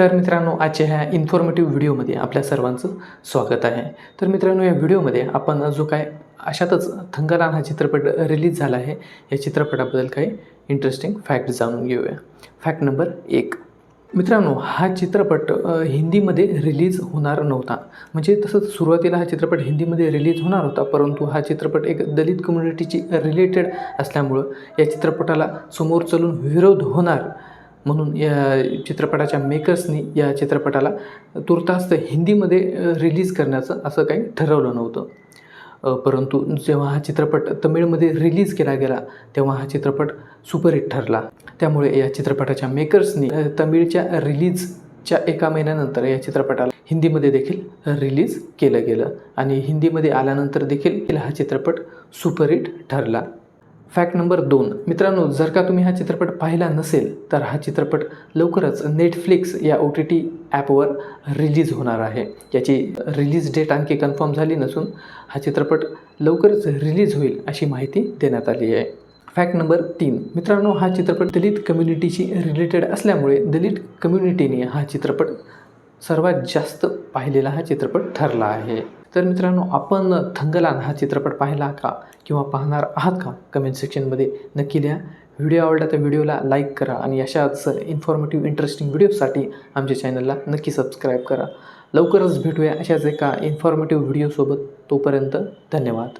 तर मित्रांनो आजच्या ह्या इन्फॉर्मेटिव्ह व्हिडिओमध्ये आपल्या सर्वांचं स्वागत आहे. तर मित्रांनो या व्हिडिओमध्ये आपण जो काय अशातच थंगारान हा चित्रपट रिलीज झाला आहे या चित्रपटाबद्दल काही इंटरेस्टिंग फॅक्ट जाणून घेऊया. फॅक्ट नंबर एक. मित्रांनो हा चित्रपट हिंदीमध्ये रिलीज होणार नव्हता. म्हणजे तसंच सुरुवातीला हा चित्रपट हिंदीमध्ये रिलीज होणार होता परंतु हा चित्रपट एक दलित कम्युनिटीची रिलेटेड असल्यामुळं या चित्रपटाला समोर चलून विरोध होणार. म्हणून या चित्रपटाच्या मेकर्सनी या चित्रपटाला तुर्तास हिंदीमध्ये रिलीज करण्याचं असं काही ठरवलं नव्हतं. परंतु जेव्हा हा चित्रपट तमिळमध्ये रिलीज केला गेला तेव्हा हा चित्रपट सुपरहिट ठरला. त्यामुळे या चित्रपटाच्या मेकर्सनी तमिळच्या रिलीजच्या एका महिन्यानंतर या चित्रपटाला हिंदीमध्ये देखील रिलीज केलं गेलं. आणि हिंदीमध्ये आल्यानंतर देखील हा चित्रपट सुपरहिट ठरला. फॅक्ट नंबर दोन. मित्रांनो जर का तुम्ही हा चित्रपट पाहिला नसेल तर हा चित्रपट लवकरच नेटफ्लिक्स या ओ टी टी ॲपवर रिलीज होणार आहे. याची रिलीज डेट आणखी कन्फर्म झाली नसून हा चित्रपट लवकरच रिलीज होईल अशी माहिती देण्यात आली आहे. फॅक्ट नंबर तीन. मित्रांनो हा चित्रपट दलित कम्युनिटीशी रिलेटेड असल्यामुळे दलित कम्युनिटीने हा चित्रपट सर्वात जास्त पाहिलेला हा चित्रपट ठरला आहे. तर मित्रांनो आपण थंगलान हा चित्रपट पाहिला का किंवा पाहणार आहात का? कमेंट सेक्शनमध्ये नक्की लिहा. व्हिडिओ आवडला तर व्हिडिओला लाईक करा आणि अशाच इन्फॉर्मेटिव्ह इंटरेस्टिंग व्हिडिओसाठी आमच्या चॅनलला नक्की सबस्क्राईब करा. लवकरच भेटूया अशाच एका इन्फॉर्मेटिव्ह व्हिडिओसोबत तोपर्यंत धन्यवाद.